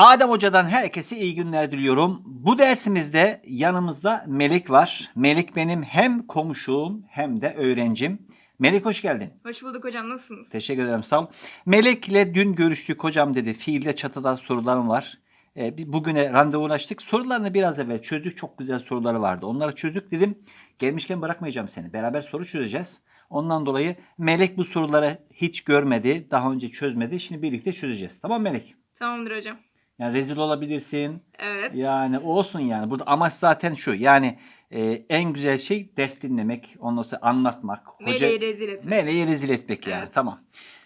Adem Hoca'dan herkese iyi günler diliyorum. Bu dersimizde yanımızda Melek var. Melek benim hem komşum hem de öğrencim. Melek hoş geldin. Hoş bulduk hocam nasılsınız? Teşekkür ederim sağ ol. Melek ile dün görüştük hocam dedi. Fiilde çatıda sorularım var. Ee, biz bugüne randevulaştık. Sorularını biraz evvel çözdük. Çok güzel soruları vardı. Onları çözdük dedim. Gelmişken bırakmayacağım seni. Beraber soru çözeceğiz. Ondan dolayı Melek bu soruları hiç görmedi. Daha önce çözmedi. Şimdi birlikte çözeceğiz. Tamam Melek? Tamamdır hocam. Yani rezil olabilirsin. Evet. Yani olsun yani. Burada amaç zaten şu. Yani e, en güzel şey ders dinlemek. Ondan sonra anlatmak. Meleği rezil etmek. Meleği rezil etmek yani. Evet. Tamam.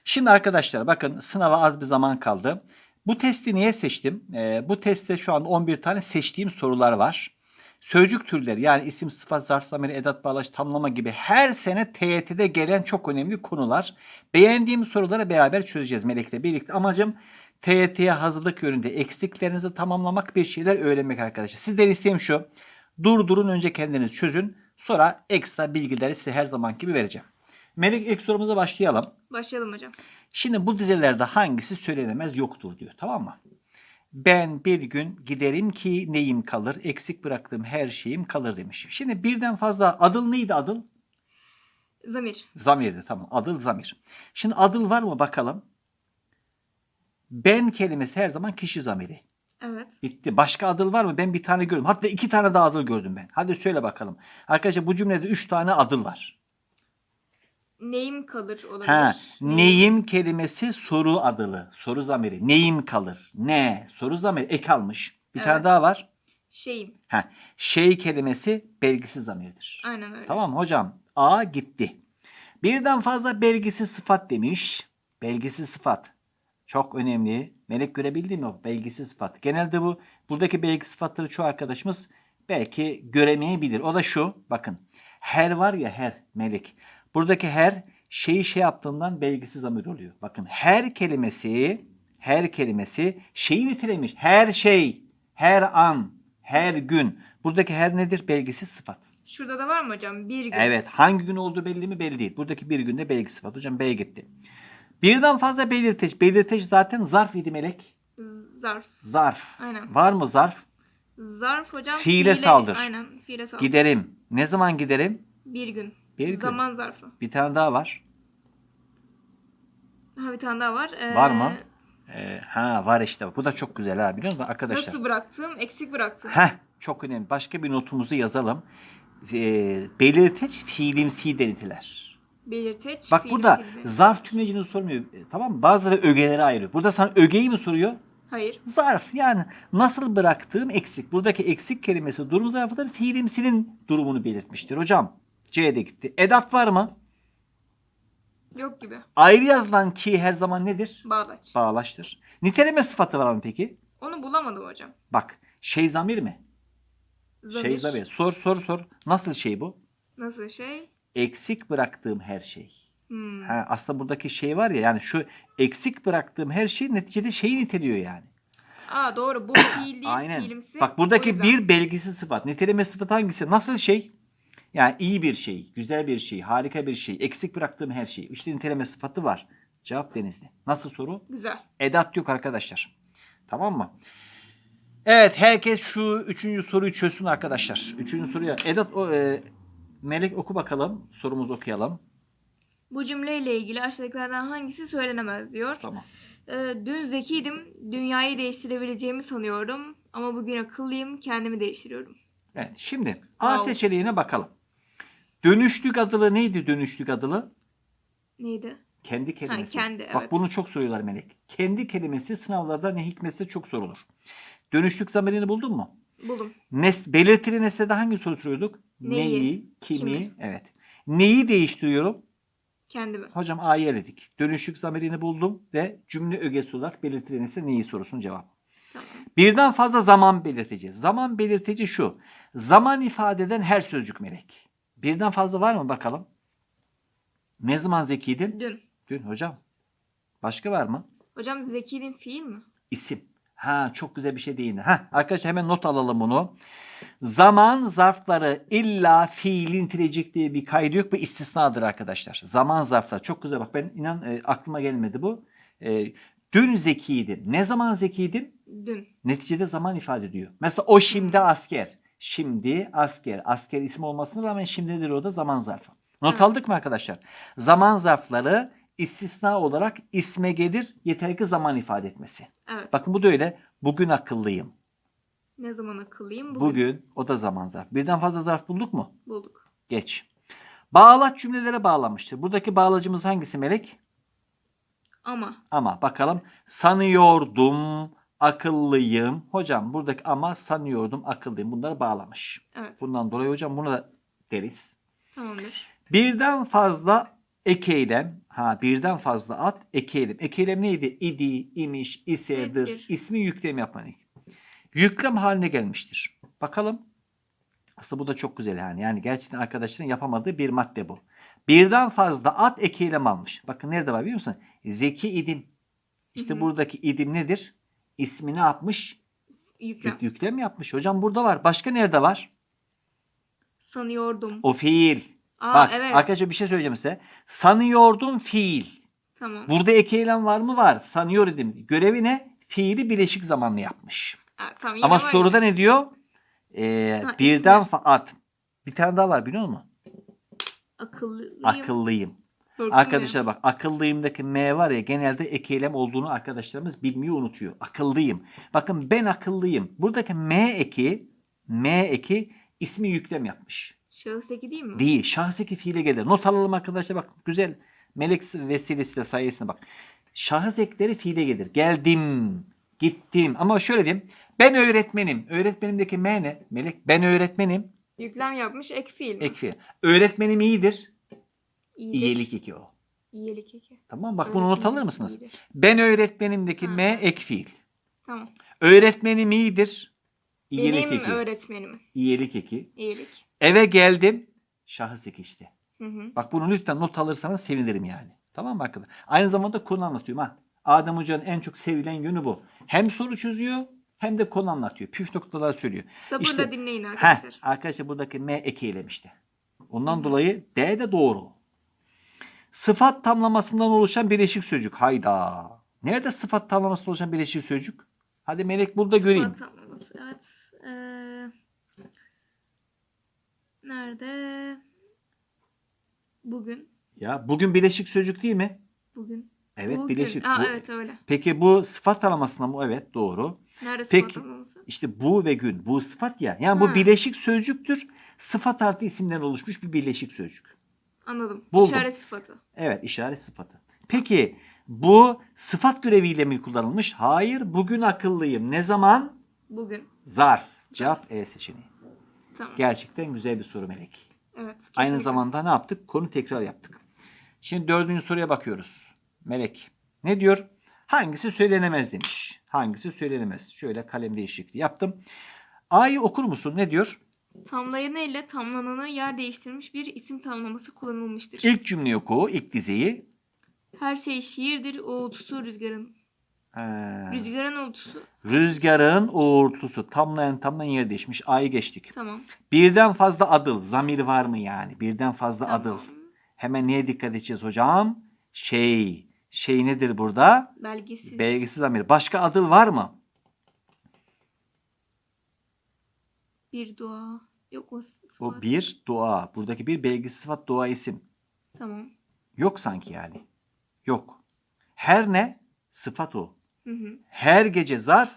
Şimdi arkadaşlar bakın sınava az bir zaman kaldı. Bu testi niye seçtim? Ee, bu testte şu an 11 tane seçtiğim sorular var. Sözcük türleri yani isim, sıfat, zarf, zamir, edat, bağlaç, tamlama gibi her sene TYT'de gelen çok önemli konular. Beğendiğim soruları beraber çözeceğiz Melek'le birlikte. Amacım TYT'ye hazırlık yönünde eksiklerinizi tamamlamak, bir şeyler öğrenmek arkadaşlar. Sizden isteğim şu. Durdurun önce kendiniz çözün. Sonra ekstra bilgileri size her zaman gibi vereceğim. Melek ilk sorumuza başlayalım. Başlayalım hocam. Şimdi bu dizelerde hangisi söylenemez yoktur diyor. Tamam mı? Ben bir gün giderim ki neyim kalır, eksik bıraktığım her şeyim kalır demiş. Şimdi birden fazla adıl neydi adıl? Zamir. Zamirdi tamam. Adıl zamir. Şimdi adıl var mı bakalım. Ben kelimesi her zaman kişi zamiri. Evet. Bitti. Başka adıl var mı? Ben bir tane gördüm. Hatta iki tane daha adıl gördüm ben. Hadi söyle bakalım. Arkadaşlar bu cümlede üç tane adıl var. Neyim kalır olabilir. Ha, neyim kelimesi soru adılı. Soru zamiri. Neyim kalır? Ne? Soru zamiri. Ek almış. Bir tane Evet. daha var. Şeyim. Ha, şey kelimesi belgisiz zamirdir. Aynen öyle. Tamam hocam? A gitti. Birden fazla belgisiz sıfat demiş. Belgisiz sıfat. Çok önemli. Melek görebildi mi o belgisiz sıfat? Genelde bu buradaki belgi sıfatları çoğu arkadaşımız belki göremeyebilir. O da şu. Bakın. Her var ya her melek. Buradaki her şeyi şey yaptığından belgisiz zamir oluyor. Bakın her kelimesi her kelimesi şeyi nitelemiş. Her şey, her an, her gün. Buradaki her nedir? Belgisiz sıfat. Şurada da var mı hocam? Bir gün. Evet. Hangi gün olduğu belli mi? Belli değil. Buradaki bir günde belgi sıfat. Hocam B gitti. Birden fazla belirteç. Belirteç zaten zarf idi melek. Zarf. Zarf. Aynen. Var mı zarf? Zarf hocam. Fiile saldır. Aynen. Fiile saldır. Giderim. Ne zaman giderim? Bir gün. Bir gün. Zaman zarfı. Bir tane daha var. Ha bir tane daha var. Ee, Var mı? Ee, ha var işte. Bu da çok güzel ha biliyor musun arkadaşlar? Nasıl bıraktım? Eksik bıraktım. Heh, çok önemli. Başka bir notumuzu yazalım. Ee, belirteç fiilimsi denitiler. Belirteç. Bak burada sildi. zarf tümlecini sormuyor. E, Tamam mı? Bazıları ögeleri ayırıyor. Burada sana ögeyi mi soruyor? Hayır. Zarf yani nasıl bıraktığım eksik. Buradaki eksik kelimesi durum zarfıdır. Fiilimsinin durumunu belirtmiştir hocam. C'de gitti. Edat var mı? Yok gibi. Ayrı yazılan ki her zaman nedir? Bağlaç. Bağlaçtır. Niteleme sıfatı var mı peki? Onu bulamadım hocam. Bak şey zamir mi? Zamir. Şey zamir. Sor sor sor. Nasıl şey bu? Nasıl şey? Eksik bıraktığım her şey. Hmm. Ha, aslında buradaki şey var ya yani şu eksik bıraktığım her şey neticede şeyi niteliyor yani. Aa doğru. Bu fiil değil. Aynen. Fiilimsi. Bak buradaki bir belgisiz sıfat. Niteleme sıfatı hangisi? Nasıl şey? Yani iyi bir şey, güzel bir şey, harika bir şey, eksik bıraktığım her şey. İşte niteleme sıfatı var. Cevap denizli. Nasıl soru? Güzel. Edat yok arkadaşlar. Tamam mı? Evet herkes şu üçüncü soruyu çözsün arkadaşlar. Üçüncü soruya. Edat o, e, Melek oku bakalım. Sorumuzu okuyalım. Bu cümleyle ilgili aşağıdakilerden hangisi söylenemez diyor. Tamam. Ee, dün zekiydim, dünyayı değiştirebileceğimi sanıyorum. Ama bugün akıllıyım, kendimi değiştiriyorum. Evet şimdi A Wow. seçeneğine bakalım. Dönüşlük adılı neydi dönüşlük adılı? Neydi? Kendi kelimesi. kendi, Bak evet. bunu çok soruyorlar Melek. Kendi kelimesi sınavlarda ne hikmetse çok sorulur. Dönüşlük zamirini buldun mu? Buldum. Nes belirtili nesnede hangi soru soruyorduk? Neyi, kimi, kimi? evet. Neyi değiştiriyorum? Kendimi. Hocam A'yı eledik. Dönüşlük zamirini buldum ve cümle ögesi olarak belirtili nesne neyi sorusun cevap. Tamam. Birden fazla zaman belirtici. Zaman belirtici şu. Zaman ifade eden her sözcük melek. Birden fazla var mı bakalım? Ne zaman zekiydin? Dün. Dün hocam. Başka var mı? Hocam zekiydim fiil mi? İsim. Ha çok güzel bir şey değindi. Ha arkadaşlar hemen not alalım bunu. Zaman zarfları illa fiilin nitelecek diye bir kaydı yok. Bu istisnadır arkadaşlar. Zaman zarfları. Çok güzel bak ben inan e, aklıma gelmedi bu. E, dün zekiydim. Ne zaman zekiydim? Dün. Neticede zaman ifade ediyor. Mesela o şimdi asker. Şimdi asker. Asker isim olmasına rağmen şimdidir o da zaman zarfı. Not Evet. aldık mı arkadaşlar? Zaman zarfları istisna olarak isme gelir yeter ki zaman ifade etmesi. Evet. Bakın bu da öyle. Bugün akıllıyım. Ne zaman akıllıyım? Bugün, Bugün. o da zaman zarfı. Birden fazla zarf bulduk mu? Bulduk. Geç. Bağlaç cümlelere bağlamıştır. Buradaki bağlacımız hangisi Melek? Ama. Ama bakalım sanıyordum akıllıyım. Hocam buradaki ama sanıyordum akıllıyım. Bunları bağlamış. Evet. Bundan dolayı hocam bunu da deriz. Tamamdır. Birden fazla ek eylem. Ha birden fazla at ek eylem. Ek eylem neydi? İdi, imiş, isedir. İddir. İsmi yüklem yapmak. Yüklem haline gelmiştir. Bakalım. Aslında bu da çok güzel yani. Yani gerçekten arkadaşların yapamadığı bir madde bu. Birden fazla at ek eylem almış. Bakın nerede var biliyor musun? Zeki idim. İşte Hı hı. buradaki idim nedir? İsmi ne yapmış? Yüklem. Yük- yüklem yapmış. Hocam burada var. Başka nerede var? Sanıyordum. O fiil. Aa Bak evet. arkadaşlar bir şey söyleyeceğim size. Sanıyordum fiil. Tamam. Burada ek eylem var mı? Var. Sanıyor idim. Görevi ne? Fiili bileşik zamanlı yapmış. Ha, tamam, yine Ama var soruda ne diyor? Ee, Ha, birden ismi. fa- at. Bir tane daha var biliyor musun? Akıllıyım. Akıllıyım. Mü? Arkadaşlar bak akıllıyımdaki M var ya genelde ek eylem olduğunu arkadaşlarımız bilmiyor unutuyor. Akıllıyım. Bakın ben akıllıyım. Buradaki M eki M eki ismi yüklem yapmış. Şahıs eki değil mi? Değil. Şahıs eki fiile gelir. Not alalım arkadaşlar bak. Güzel. Melek vesilesiyle sayesinde bak. Şahıs ekleri fiile gelir. Geldim. Gittim. Ama şöyle diyeyim. Ben öğretmenim. Öğretmenimdeki M ne? Melek. Ben öğretmenim. Yüklem yapmış ek fiil mi? Ek fiil. Öğretmenim iyidir. İyilik. İyilik eki o. İyilik eki. Tamam bak bunu not Öğretmenim alır mısınız? iyidir. Ben öğretmenimdeki Ha. M ek fiil. Tamam. Öğretmenim iyidir. İyilik Benim eki. öğretmenim. İyilik eki. İyilik. Eve geldim. Şahıs eki işte. Hı hı. Bak bunu lütfen not alırsanız sevinirim yani. Tamam mı arkadaşlar? Aynı zamanda konu anlatıyorum ha. Adem Hoca'nın en çok sevilen yönü bu. Hem soru çözüyor hem de konu anlatıyor. Püf noktalar söylüyor. Sabırla İşte- dinleyin Heh, arkadaşlar. arkadaşlar buradaki M eki eylemişti. Ondan Hı dolayı D de doğru. Sıfat tamlamasından oluşan birleşik sözcük. Hayda. Nerede sıfat tamlamasından oluşan birleşik sözcük? Hadi Melek bul da göreyim. Sıfat tamlaması. Evet. Ee, nerede? Bugün. Ya bugün birleşik sözcük değil mi? Bugün. Evet Bugün. birleşik. Aa, Bu- evet öyle. Peki bu sıfat tamlamasında mı? Evet doğru. Nerede Peki. sıfat? İşte bu ve gün. Bu sıfat ya. Yani bu Ha. birleşik sözcüktür. Sıfat artı isimden oluşmuş bir birleşik sözcük. Anladım. Buldum. İşaret sıfatı. Evet işaret sıfatı. Peki bu sıfat göreviyle mi kullanılmış? Hayır. Bugün akıllıyım. Ne zaman? Bugün. Zarf. Cevap E seçeneği. Tamam. Gerçekten güzel bir soru Melek. Evet. Aynı kesinlikle. zamanda ne yaptık? Konu tekrar yaptık. Şimdi dördüncü soruya bakıyoruz. Melek. Ne diyor? Hangisi söylenemez demiş. Hangisi söylenemez? Şöyle kalem değişikliği yaptım. A'yı okur musun? Ne diyor? Tamlayanı ile tamlananı yer değiştirmiş bir isim tamlaması kullanılmıştır. İlk cümleyi oku. ilk dizeyi. Her şey şiirdir, uğultusu rüzgarın. Ee, Rüzgarın uğultusu. rüzgarın uğultusu. Tamlayan tamlayan yer değişmiş. A'yı geçtik. Tamam. Birden fazla adıl. Zamir var mı yani? Birden fazla tamam. adıl. Hemen neye dikkat edeceğiz hocam? Şey. Şey nedir burada? Belgesiz. Belgisiz zamir. Başka adıl var mı? bir dua. Yok o sıfat. O bir dua. Buradaki bir belgisiz sıfat dua isim. Tamam. Yok sanki yani. Yok. Her ne? Sıfat o. Hı hı. Her gece zarf.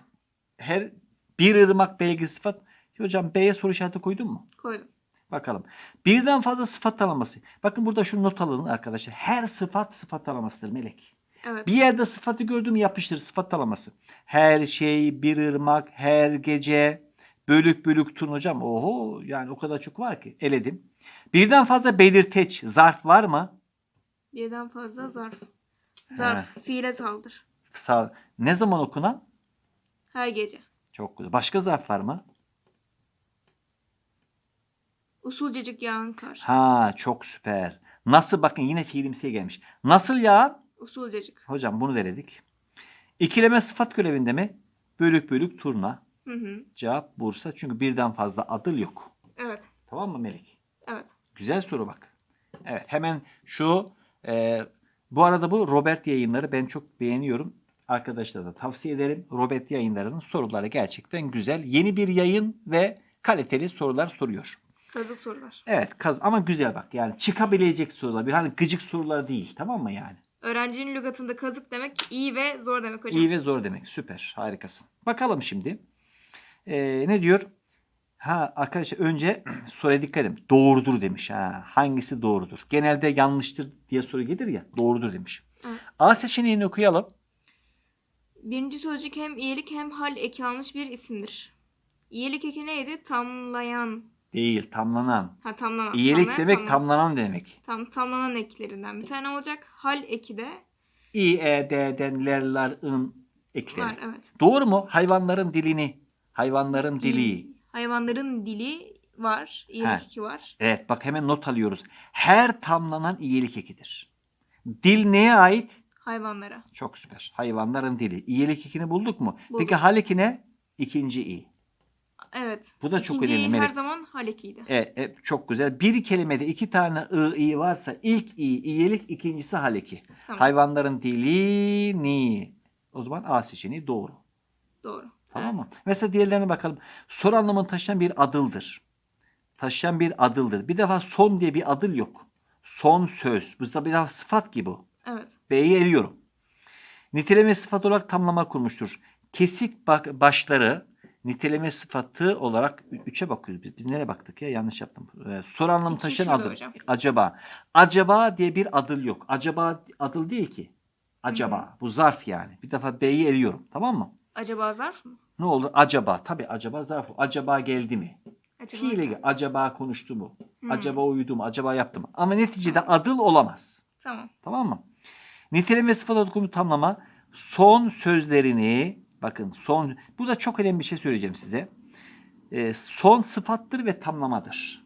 Her bir ırmak belgisiz sıfat. Hocam B'ye soru işareti koydun mu? Koydum. Bakalım. Birden fazla sıfat tanımlaması. Bakın burada şu not alın arkadaşlar. Her sıfat sıfat tanımlasıdır melek. Evet. Bir yerde sıfatı gördüm yapıştır sıfat tanımlaması. Her şey, bir ırmak, her gece, bölük bölük tun hocam. Oho yani o kadar çok var ki. Eledim. Birden fazla belirteç, zarf var mı? Birden fazla zarf. Zarf. Fiile saldır. Sağ, ne zaman okunan? Her gece. Çok güzel. Başka zarf var mı? Usulcacık yağan kar. Ha çok süper. Nasıl bakın yine fiilimsiye gelmiş. Nasıl yağan? Usulcacık. Hocam bunu denedik. İkileme sıfat görevinde mi? Bölük bölük turna. Hı hı. Cevap Bursa. Çünkü birden fazla adıl yok. Evet. Tamam mı Melik? Evet. Güzel soru bak. Evet hemen şu e, bu arada bu Robert yayınları ben çok beğeniyorum. Arkadaşlara da tavsiye ederim. Robet yayınlarının soruları gerçekten güzel. Yeni bir yayın ve kaliteli sorular soruyor. Kazık sorular. Evet kaz ama güzel bak. Yani çıkabilecek sorular. Bir hani gıcık sorular değil. Tamam mı yani? Öğrencinin lügatında kazık demek iyi ve zor demek hocam. İyi ve zor demek. Süper. Harikasın. Bakalım şimdi. Ee, ne diyor? Ha arkadaşlar önce soruya dikkat edin. Doğrudur demiş. Ha, hangisi doğrudur? Genelde yanlıştır diye soru gelir ya. Doğrudur demiş. Evet. A seçeneğini okuyalım. Birinci sözcük hem iyilik hem hal eki almış bir isimdir. İyilik eki neydi? Tamlayan. Değil. Tamlanan. Ha tamlanan. İyilik Tamlayan, demek tamlanan. tamlanan demek. Tam tamlanan eklerinden bir tane olacak. Hal eki de İ, E, D, ler, lar, ın ekleri. var evet. Doğru mu? Hayvanların dilini. Hayvanların dili. Hayvanların dili var. İyilik eki var. Evet bak hemen not alıyoruz. Her tamlanan iyilik ekidir. Dil neye ait? Hayvanlara. Çok süper. Hayvanların dili. İyilik ekini bulduk mu? Bulduk. Peki hal ekine? İkinci i. Evet. Bu da çok İkinci önemli. iyi her Melek. zaman hal ekiydi. Evet, evet, çok güzel. Bir kelimede iki tane ı, i varsa ilk i, iyilik, ikincisi hal eki. Tamam. Hayvanların dilini. O zaman A seçeneği doğru. Doğru. Tamam mı? Mesela diğerlerine bakalım. Soru anlamını taşıyan bir adıldır. Taşıyan bir adıldır. Bir defa son diye bir adıl yok. Son söz. Bu da bir defa sıfat gibi. bu. Evet. B'yi eliyorum. Niteleme sıfat olarak tamlama kurmuştur. Kesik bak başları niteleme sıfatı olarak 3'e bakıyoruz biz. Biz nereye baktık ya? Yanlış yaptım. Ee, soru anlamı taşıyan şurada adı. hocam. Acaba. Acaba diye bir adıl yok. Acaba adıl değil ki. Acaba. Bu zarf yani. Bir defa B'yi eliyorum. Tamam mı? Acaba zarf mı? Ne olur? Acaba. Tabii acaba zarf. Acaba geldi mi? Acaba. Fiile acaba konuştu mu? Hmm. Acaba uyudu mu? Acaba yaptı mı? Ama neticede adıl olamaz. Tamam. Tamam mı? Niteleme sıfat olduğunu tamlama son sözlerini bakın son bu da çok önemli bir şey söyleyeceğim size. Ee, son sıfattır ve tamlamadır.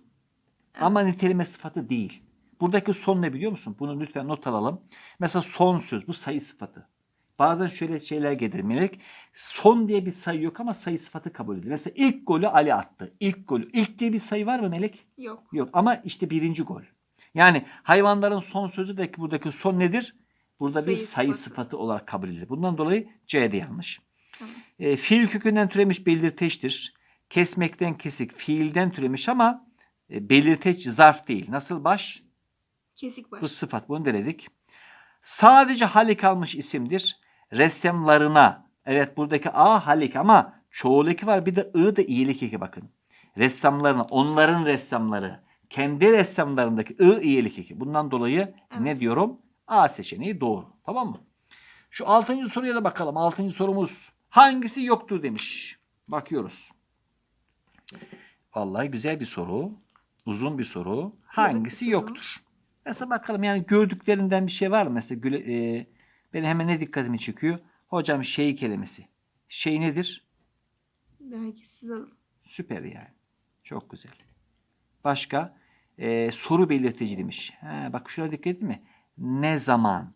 Evet. Ama niteleme sıfatı değil. Buradaki son ne biliyor musun? Bunu lütfen not alalım. Mesela son söz bu sayı sıfatı. Bazen şöyle şeyler gelir melek. Son diye bir sayı yok ama sayı sıfatı kabul edilir. Mesela ilk golü Ali attı. İlk golü. İlk diye bir sayı var mı melek? Yok. Yok ama işte birinci gol. Yani hayvanların son sözü de buradaki son nedir? Burada bir Sayı sayı sıfatı. sıfatı olarak kabul edilir. Bundan dolayı C'de yanlış. E, fiil kökünden türemiş belirteçtir. Kesmekten kesik fiilden türemiş ama e, belirteç zarf değil. Nasıl baş? Kesik baş. Bu sıfat. Bunu denedik. Sadece halik almış isimdir. Ressamlarına. Evet buradaki A halik ama çoğul eki var. Bir de I da iyilik eki bakın. Ressamlarına. Onların ressamları. Kendi ressamlarındaki I iyilik eki. Bundan dolayı ne Evet. diyorum? A seçeneği doğru. Tamam mı? Şu altıncı soruya da bakalım. Altıncı sorumuz. Hangisi yoktur demiş. Bakıyoruz. Vallahi güzel bir soru. Uzun bir soru. Hangisi yoktur? Mesela bakalım yani gördüklerinden bir şey var mı? Mesela güle, e, benim hemen ne dikkatimi çekiyor? Hocam şey kelimesi. Şey nedir? Belki siz alın. Süper yani. Çok güzel. Başka? E, soru belirtici demiş. Ha, bak şuna dikkat ettin mi? Ne zaman?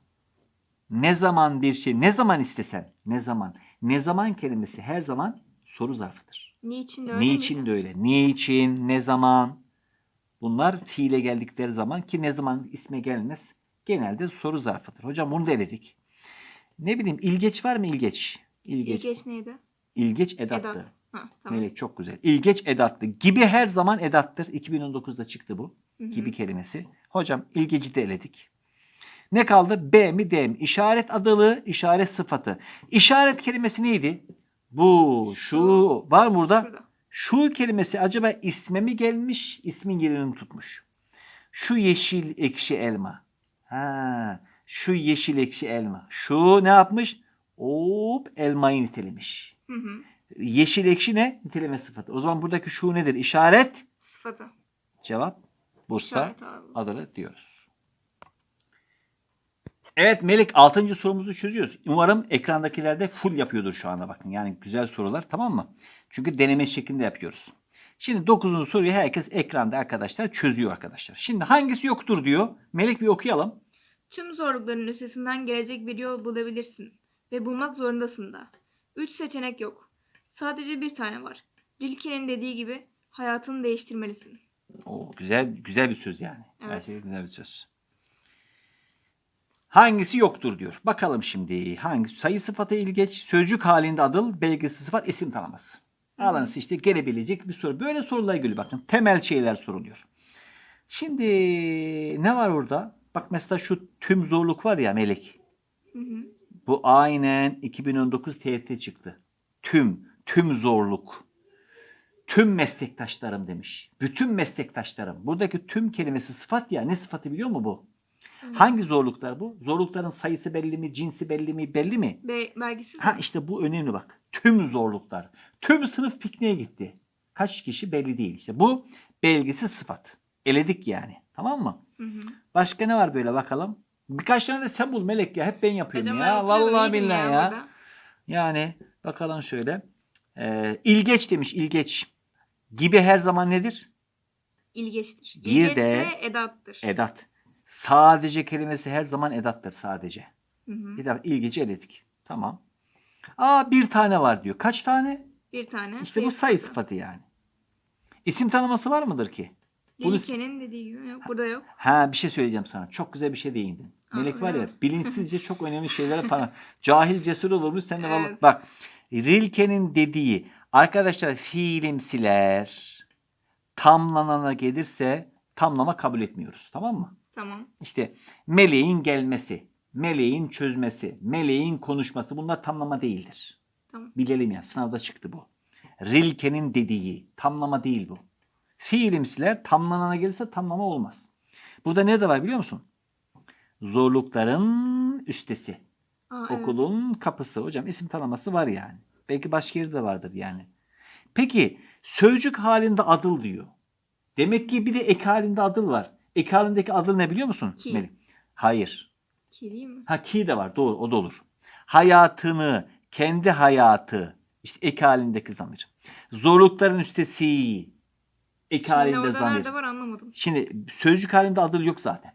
Ne zaman bir şey, ne zaman istesen, ne zaman? Ne zaman kelimesi her zaman soru zarfıdır. Niçin de öyle Niçin miydi? de öyle. Niçin, ne zaman? Bunlar fiile geldikleri zaman ki ne zaman isme gelmez genelde soru zarfıdır. Hocam bunu da eledik. Ne bileyim ilgeç var mı ilgeç? İlgeç. İlgeç neydi? İlgeç edattı. Edat. Ha, tamam. Melek çok güzel. İlgeç edattı. Gibi her zaman edattır. 2019'da çıktı bu. Hı hı. Gibi kelimesi. Hocam ilgeci de eledik. Ne kaldı? B mi D mi? İşaret adalı, işaret sıfatı. İşaret kelimesi neydi? Bu, şu. Var mı burada? Şurada. Şu kelimesi acaba isme mi gelmiş, ismin yerini mi tutmuş? Şu yeşil ekşi elma. Ha, şu yeşil ekşi elma. Şu ne yapmış? Hop elmayı nitelemiş. Hı hı. Yeşil ekşi ne? Niteleme sıfatı. O zaman buradaki şu nedir? İşaret. Sıfatı. Cevap Bursa İşaret abi. Adalı diyoruz. Evet Melik 6. sorumuzu çözüyoruz. Umarım ekrandakilerde full yapıyordur şu anda bakın. Yani güzel sorular tamam mı? Çünkü deneme şeklinde yapıyoruz. Şimdi 9. soruyu herkes ekranda arkadaşlar çözüyor arkadaşlar. Şimdi hangisi yoktur diyor. Melik bir okuyalım. Tüm zorlukların üstesinden gelecek bir yol bulabilirsin. Ve bulmak zorundasın da. Üç seçenek yok. Sadece bir tane var. Rilke'nin dediği gibi hayatını değiştirmelisin. Oo, güzel güzel bir söz yani. Evet. Gerçekten güzel bir söz. Hangisi yoktur diyor. Bakalım şimdi hangi sayı sıfatı ilgeç, sözcük halinde adıl, belgesi sıfat, isim tanıması. Alınsı işte gelebilecek bir soru. Böyle sorular geliyor bakın. Temel şeyler soruluyor. Şimdi ne var orada? Bak mesela şu tüm zorluk var ya Melek. Hı hı. Bu aynen 2019 TYT çıktı. Tüm, tüm zorluk. Tüm meslektaşlarım demiş. Bütün meslektaşlarım. Buradaki tüm kelimesi sıfat ya. Ne sıfatı biliyor mu bu? Hangi zorluklar bu? Zorlukların sayısı belli mi? Cinsi belli mi? Belli mi? Be belgesiz Ha işte bu önemli bak. Tüm zorluklar. Tüm sınıf pikniğe gitti. Kaç kişi belli değil. İşte bu belgisiz sıfat. Eledik yani. Tamam mı? Hı hı. Başka ne var böyle bakalım? Birkaç tane de sen bul Melek ya. Hep ben yapıyorum Hocam ya. Vallahi billahi ya. burada. Yani bakalım şöyle. Ee, ilgeç demiş ilgeç. Gibi her zaman nedir? İlgeçtir. İlgeç de- de edattır. Edat. Sadece kelimesi her zaman edattır sadece. Hı hı. Dakika ilgeci eledik. Tamam. Aa bir tane var diyor. Kaç tane? Bir tane. İşte bu sayı sıfatı yani. İsim tanıması var mıdır ki? Rilke'nin dediği gibi yok. Burada yok. Ha bir şey söyleyeceğim sana. Çok güzel bir şey değindin. Aa, Melek var ya mi? bilinçsizce çok önemli şeylere tanı. Cahil cesur olurmuş. Sen de Evet. bak. Rilke'nin dediği arkadaşlar fiilimsiler tamlanana gelirse tamlama kabul etmiyoruz. Tamam mı? Tamam. İşte meleğin gelmesi, meleğin çözmesi, meleğin konuşması bunlar tamlama değildir. Tamam. Bilelim ya sınavda çıktı bu. Rilke'nin dediği tamlama değil bu. Fiilimsiler tamlanana gelirse tamlama olmaz. Burada ne de var biliyor musun? Zorlukların üstesi. Aa, evet. Okulun kapısı. Hocam isim tanıması var yani. Belki başka yerde de vardır yani. Peki sözcük halinde adıl diyor. Demek ki bir de ek halinde adıl var. Ek halindeki adıl ne biliyor musun? Ki. Melih? Hayır. Ki değil mi? Ha ki de var. Doğru o da olur. Hayatını, kendi hayatı. işte ek halindeki zamir. Zorlukların üstesi. Ek Şimdi halinde orada zamir. nerede var anlamadım. Şimdi sözcük halinde adıl yok zaten.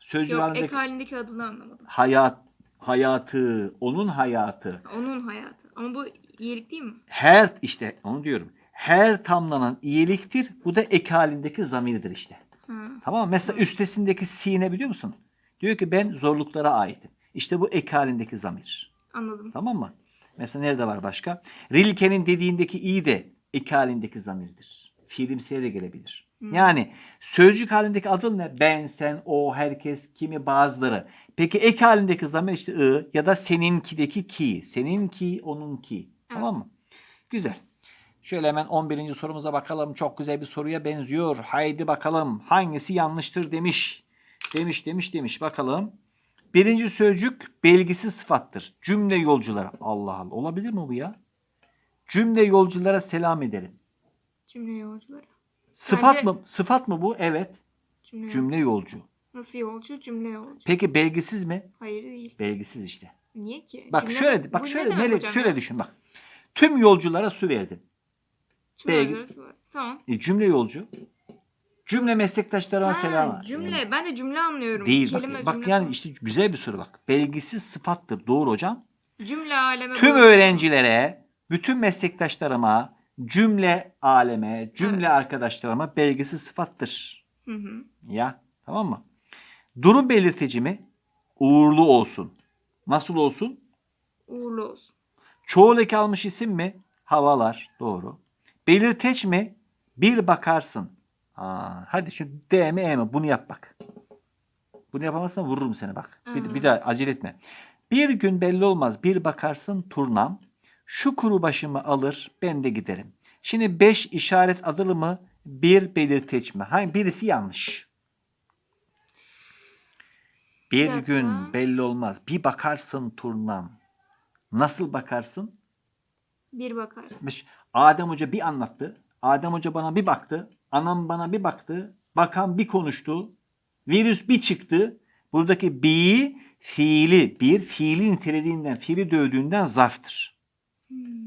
Sözcük Yok halindeki ek halindeki adını anlamadım. hayat, hayatı, onun hayatı. Onun hayatı. Ama bu iyilik değil mi? Her işte onu diyorum. Her tamlanan iyiliktir. Bu da ek halindeki zamirdir işte. Tamam mı? Mesela üstesindeki sine biliyor musun? Diyor ki ben zorluklara aitim. İşte bu ek halindeki zamir. Anladım. Tamam mı? Mesela nerede var başka? Rilke'nin dediğindeki iyi de ek halindeki zamirdir. Fiilimsiye de gelebilir. Hı. Yani sözcük halindeki adıl ne? Ben, sen, o, herkes, kimi, bazıları. Peki ek halindeki zamir işte ı ya da seninkideki ki. Seninki, onunki. Tamam mı? Güzel. Şöyle hemen 11. sorumuza bakalım. Çok güzel bir soruya benziyor. Haydi bakalım. Hangisi yanlıştır demiş. Demiş demiş demiş. Bakalım. Birinci sözcük belgisiz sıfattır. Cümle yolculara. Allah Allah. Olabilir mi bu ya? Cümle yolculara selam ederim. Cümle yolcuları. Sıfat Bence- mı? Sıfat mı bu? Evet. Cümle, Cümle yolcu. Nasıl yolcu? Cümle yolcu. Peki belgisiz mi? Hayır değil. Belgisiz işte. Niye ki? Bak Cümle- şöyle bak bu şöyle Melek şöyle ya? düşün bak. Tüm yolculara su verdim. Tamam. E, cümle yolcu. Cümle meslektaşlarına Ha, selam var. Cümle. Ben de cümle anlıyorum. Değil Kelime, bak. Yani işte güzel bir soru bak. Belgisiz sıfattır. Doğru hocam. Cümle aleme Tüm böyle- öğrencilere, bütün meslektaşlarıma, cümle aleme, cümle arkadaşlarıma belgisiz sıfattır. Hı hı. Ya tamam mı? Durum belirtici mi? Uğurlu olsun. Nasıl olsun? Uğurlu olsun. Çoğul eki almış isim mi? Havalar. Doğru. Belirteç mi? Bir bakarsın. Aa, hadi şu D mi E mi? Bunu yap bak. Bunu yapamazsan vururum seni bak. Bir, bir daha acele etme. Bir gün belli olmaz. Bir bakarsın turnam. Şu kuru başımı alır ben de giderim. Şimdi 5 işaret adılı mı? Bir belirteç mi? Hangi birisi yanlış. Bir dakika. gün belli olmaz. Bir bakarsın turnam. Nasıl bakarsın? Bir bakarsın. Adem Hoca bir anlattı. Adem Hoca bana bir baktı. Anam bana bir baktı. Bakan bir konuştu. Virüs bir çıktı. Buradaki bir fiili, bir fiili nitelediğinden, fiili dövdüğünden zarftır.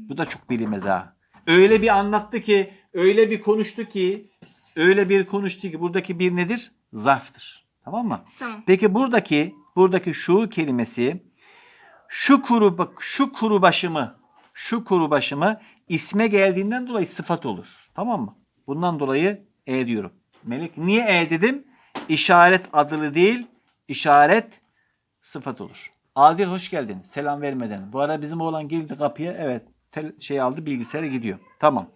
Bu da çok bilinmez ha. Öyle bir anlattı ki, öyle bir konuştu ki, öyle bir konuştu ki buradaki bir nedir? Zarftır. Tamam mı? Tamam. Peki buradaki buradaki şu kelimesi şu kuru şu kuru başımı şu kuru başımı isme geldiğinden dolayı sıfat olur. Tamam mı? Bundan dolayı e diyorum. Melek niye e dedim? İşaret adılı değil, işaret sıfat olur. Adil hoş geldin. Selam vermeden. Bu ara bizim oğlan girdi kapıya. Evet. tel- şey aldı bilgisayara gidiyor. Tamam.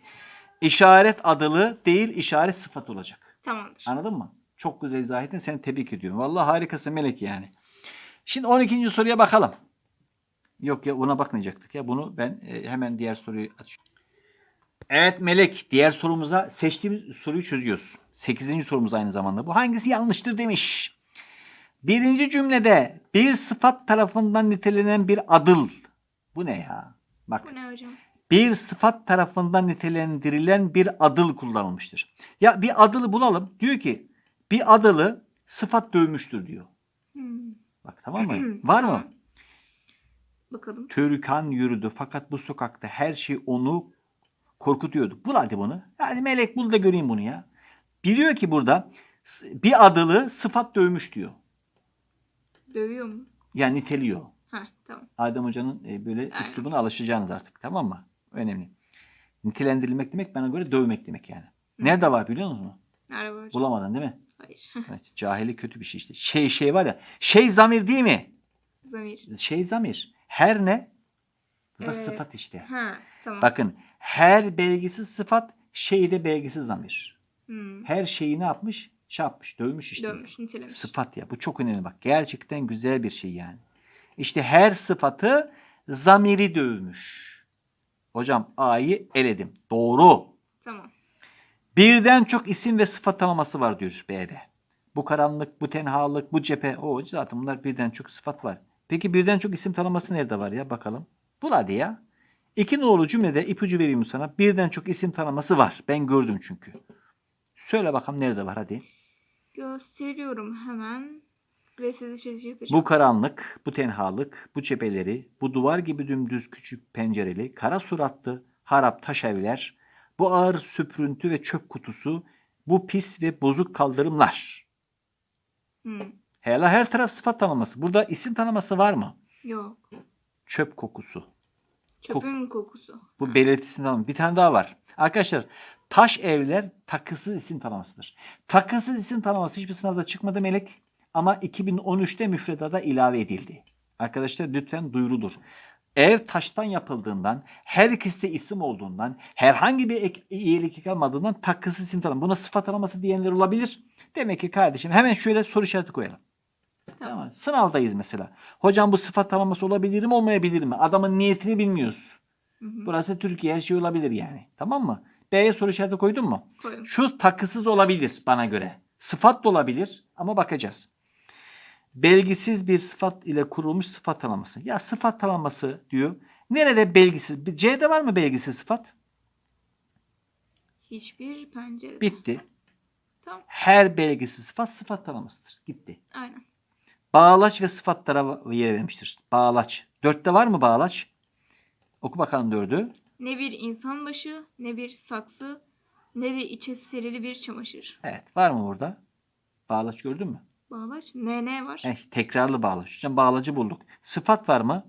İşaret adılı değil işaret sıfat olacak. Tamamdır. Anladın mı? Çok güzel izah ettin. Seni tebrik ediyorum. Vallahi harikasın Melek yani. Şimdi 12. soruya bakalım. Yok ya ona bakmayacaktık ya. Bunu ben e, hemen diğer soruyu açıyorum. Evet Melek. Diğer sorumuza seçtiğimiz soruyu çözüyoruz. 8. sorumuz aynı zamanda. Bu hangisi yanlıştır demiş. Birinci cümlede bir sıfat tarafından nitelenen bir adıl. Bu ne ya? Bak Bu ne hocam? bir sıfat tarafından nitelendirilen bir adıl kullanılmıştır. Ya bir adılı bulalım. Diyor ki bir adılı sıfat dövmüştür diyor. Hmm. Bak tamam mı? Var mı? Bakalım. Türkan yürüdü fakat bu sokakta her şey onu korkutuyordu. Bul hadi bunu. Hadi melek bul da göreyim bunu ya. Biliyor ki burada bir adılı sıfat dövmüş diyor. Dövüyor mu? Yani niteliyor. Heh tamam. Adem Hoca'nın e, böyle Aynen. üslubuna alışacaksınız artık tamam mı? Önemli. Nitelendirilmek demek bana göre dövmek demek yani. Hı. Nerede var biliyor musun? Nerede var? Bulamadın değil mi? Hayır. Evet, cahili kötü bir şey işte. Şey şey var ya. Şey zamir değil mi? Zamir. Şey zamir. Her ne? Bu da Evet. sıfat işte. Ha tamam. Bakın her belgisiz sıfat şey de belgisiz zamir. Hmm. Her şeyi ne yapmış? Şey yapmış, dövmüş işte. Dönmüş, nitelemiş. Sıfat ya. Bu çok önemli bak. Gerçekten güzel bir şey yani. İşte her sıfatı zamiri dövmüş. Hocam A'yı eledim. Doğru. Tamam. Birden çok isim ve sıfat tanıması var diyor B'de. Bu karanlık, bu tenhalık, bu cephe. O zaten bunlar birden çok sıfat var. Peki birden çok isim tanıması nerede var ya bakalım. Bul hadi ya. İki nolu cümlede ipucu vereyim sana. Birden çok isim tanıması var. Ben gördüm çünkü. Söyle bakalım nerede var hadi. Gösteriyorum hemen. Ve sizi şaşırtacağım. Bu karanlık, bu tenhalık, bu cepheleri, bu duvar gibi dümdüz küçük pencereli, kara suratlı, harap taş evler, bu ağır süprüntü ve çöp kutusu, bu pis ve bozuk kaldırımlar. Hmm. Hele her taraf sıfat tanıması. Burada isim tanıması var mı? Yok. Çöp kokusu. Çöpün kokusu. Bu belirtisini tanım. Bir tane daha var. Arkadaşlar taş evler takısız isim tanımasıdır. Takısız isim tanıması hiçbir sınavda çıkmadı Melek. Ama 2013'te müfredata ilave edildi. Arkadaşlar lütfen duyurulur. Ev taştan yapıldığından, her ikisi de isim olduğundan, herhangi bir ek, iyilik kalmadığından takısız isim tanıması. Buna sıfat tanıması diyenler olabilir. Demek ki kardeşim hemen şöyle soru işareti koyalım. Tamam. Tamam. Sınavdayız mesela. Hocam bu sıfat tanıması olabilir mi olmayabilir mi? Adamın niyetini bilmiyoruz. Hı hı. Burası Türkiye her şey olabilir yani. Tamam mı? B'ye soru işareti koydun mu? Koydum. Şu takısız olabilir bana göre. Sıfat da olabilir ama bakacağız. Belgisiz bir sıfat ile kurulmuş sıfat tanımlaması. Ya sıfat tanımlaması diyor. Nerede belgisiz? C'de var mı belgisiz sıfat? Hiçbir pencere. Bitti. Tamam. Her belgisiz sıfat sıfat tanımlasıdır. Gitti. Aynen. Bağlaç ve sıfatlara yer vermiştir. Bağlaç. Dörtte var mı bağlaç? Oku bakalım dördü. Ne bir insan başı, ne bir saksı, ne de içe serili bir çamaşır. Evet. Var mı burada? Bağlaç gördün mü? Bağlaç. Ne ne var? Eh, tekrarlı bağlaç. Hocam bağlacı bulduk. Sıfat var mı?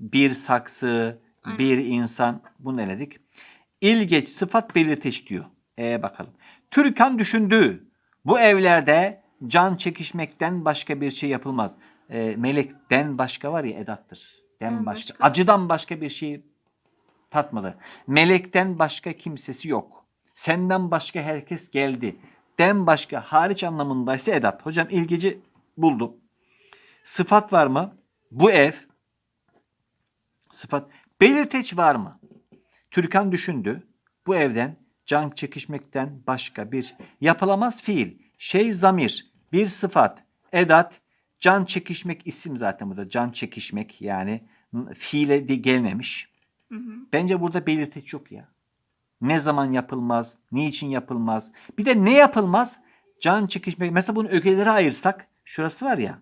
Bir saksı, Aynen. bir insan. Bunu eledik. İlgeç sıfat belirteç diyor. E bakalım. Türkan düşündü. Bu evlerde can çekişmekten başka bir şey yapılmaz. E, melekten başka var ya edattır. Den Den başka. başka. Acıdan başka bir şey tatmadı. Melekten başka kimsesi yok. Senden başka herkes geldi. Den başka hariç anlamındaysa edat. Hocam ilgeci buldum. Sıfat var mı? Bu ev. Sıfat. Belirteç var mı? Türkan düşündü. Bu evden can çekişmekten başka bir yapılamaz fiil. Şey zamir. Bir sıfat. Edat. Can çekişmek isim zaten burada. Can çekişmek yani fiile de gelmemiş. Hı hı. Bence burada belirteç yok ya. Ne zaman yapılmaz, niçin yapılmaz. Bir de ne yapılmaz? Can çekişmek. Mesela bunu ögelere ayırsak şurası var ya.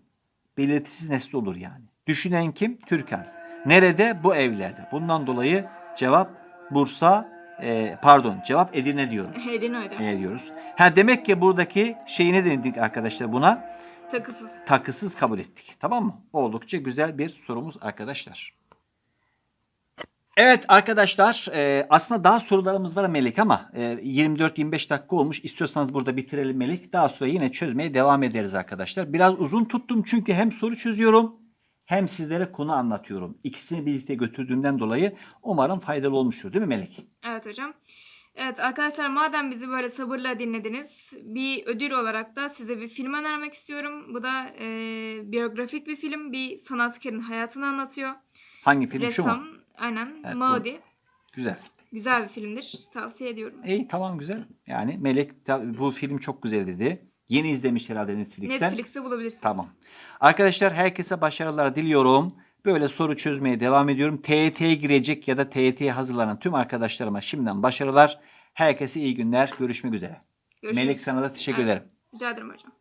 Belirtisiz nesli olur yani. Düşünen kim? Türkan. Nerede? Bu evlerde. Bundan dolayı cevap Bursa, e, pardon cevap Edirne diyorum. Edin hocam. E diyoruz. Ha demek ki buradaki şeyi ne dedik arkadaşlar buna? Takısız. takısız kabul ettik. Tamam mı? Oldukça güzel bir sorumuz arkadaşlar. Evet arkadaşlar e, aslında daha sorularımız var Melik ama e, 24-25 dakika olmuş. İstiyorsanız burada bitirelim Melik. Daha sonra yine çözmeye devam ederiz arkadaşlar. Biraz uzun tuttum çünkü hem soru çözüyorum hem sizlere konu anlatıyorum. İkisini birlikte götürdüğümden dolayı umarım faydalı olmuştur değil mi Melik? Evet hocam. Evet arkadaşlar madem bizi böyle sabırla dinlediniz bir ödül olarak da size bir film önermek istiyorum. Bu da e, biyografik bir film. Bir sanatkarın hayatını anlatıyor. Hangi film şu mu? Ressam aynen Evet, Maudi. Güzel. Güzel bir filmdir. Tavsiye ediyorum. İyi tamam güzel. Yani Melek bu film çok güzel dedi. Yeni izlemiş herhalde Netflix'ten. Netflix'te bulabilirsiniz. Tamam. Arkadaşlar herkese başarılar diliyorum. Böyle soru çözmeye devam ediyorum. TYT'ye girecek ya da TYT'ye hazırlanan tüm arkadaşlarıma şimdiden başarılar. Herkese iyi günler. Görüşmek üzere. Görüşürüz. Melek sana da teşekkür Evet. ederim. Rica ederim hocam.